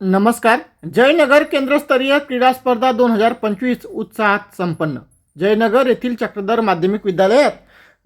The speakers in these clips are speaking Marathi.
नमस्कार. जयनगर केंद्रस्तरीय क्रीडा स्पर्धा दोन हजार पंचवीस उत्साहात संपन्न. जयनगर येथील चक्रधर माध्यमिक विद्यालयात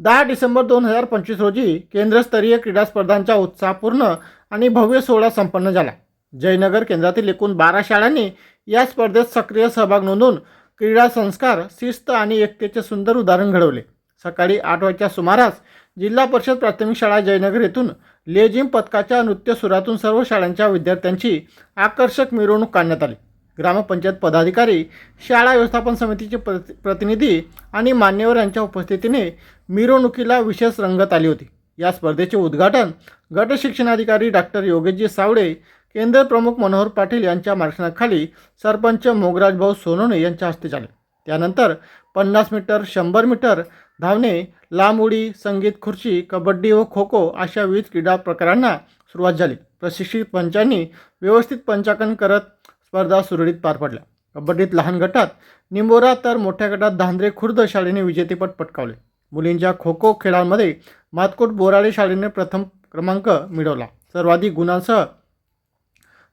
दहा डिसेंबर दोन हजार पंचवीस रोजी केंद्रस्तरीय क्रीडा स्पर्धांचा उत्साहपूर्ण आणि भव्य सोहळा संपन्न झाला. जयनगर केंद्रातील एकूण बारा शाळांनी या स्पर्धेत सक्रिय सहभाग नोंदवून क्रीडा संस्कार शिस्त आणि एकतेचे सुंदर उदाहरण घडवले. सकाळी आठ वाजच्या सुमारास जिल्हा परिषद प्राथमिक शाळा जयनगर येथून लेझिम पथकाच्या नृत्य सुरातून सर्व शाळांच्या विद्यार्थ्यांची आकर्षक मिरवणूक काढण्यात आली. ग्रामपंचायत पदाधिकारी शाळा व्यवस्थापन समितीचे प्रति प्रतिनिधी आणि मान्यवर यांच्या उपस्थितीने मिरवणुकीला विशेष रंगत आली होती. या स्पर्धेचे उद्घाटन गट शिक्षणाधिकारी डॉक्टर योगेशजी सावडे केंद्र प्रमुख मनोहर पाटील यांच्या मार्गदर्शनाखाली सरपंच मोगराज भाऊ यांच्या हस्ते झाले. त्यानंतर पन्नास मीटर शंभर मीटर धावणे लांब उडी संगीत खुर्ची कबड्डी व खो खो अशा विविध क्रीडा प्रकारांना सुरुवात झाली. प्रशिक्षित पंचांनी व्यवस्थित पंचाकन करत स्पर्धा सुरळीत पार पडल्या. कबड्डीत लहान गटात निंबोरा तर मोठ्या गटात धांद्रे खुर्द शाळेने विजेतेपद पटकावले. मुलींच्या खो खो खेळांमध्ये मातकोट बोराडे शाळेने प्रथम क्रमांक मिळवला. सर्वाधिक गुणांसह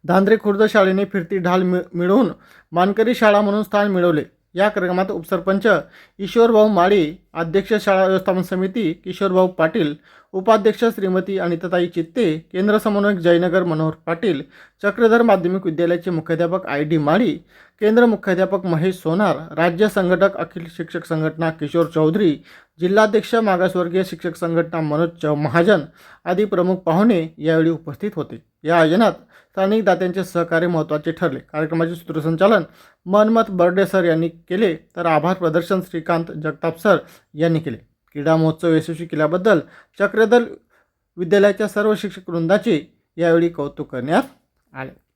धांद्रे खुर्द शाळेने फिरती ढाल मि मिळवून मानकरी शाळा म्हणून स्थान मिळवले. या कार्यक्रमात उपसरपंच ईश्वरभाऊ माळी अध्यक्ष शाळा व्यवस्थापन समिती किशोरभाऊ पाटील उपाध्यक्ष श्रीमती अनिताताई चित्ते केंद्र समन्वयक जयनगर मनोहर पाटील चक्रधर माध्यमिक विद्यालयाचे मुख्याध्यापक आय डी माळी केंद्र मुख्याध्यापक महेश सोनार राज्य संघटक अखिल शिक्षक संघटना किशोर चौधरी जिल्हाध्यक्ष मागासवर्गीय शिक्षक संघटना मनोज चौ महाजन आदी प्रमुख पाहुणे यावेळी उपस्थित होते. या आयोजनात स्थानिक दात्यांचे सहकार्य महत्त्वाचे ठरले. कार्यक्रमाचे सूत्रसंचालन मनमत बर्डे सर यांनी केले तर आभार प्रदर्शन श्रीकांत जगताप सर यांनी केले. क्रीडा महोत्सव यशस्वी केल्याबद्दल चक्रधर विद्यालयाच्या सर्व शिक्षक वृंदाचे यावेळी कौतुक करण्यात आले.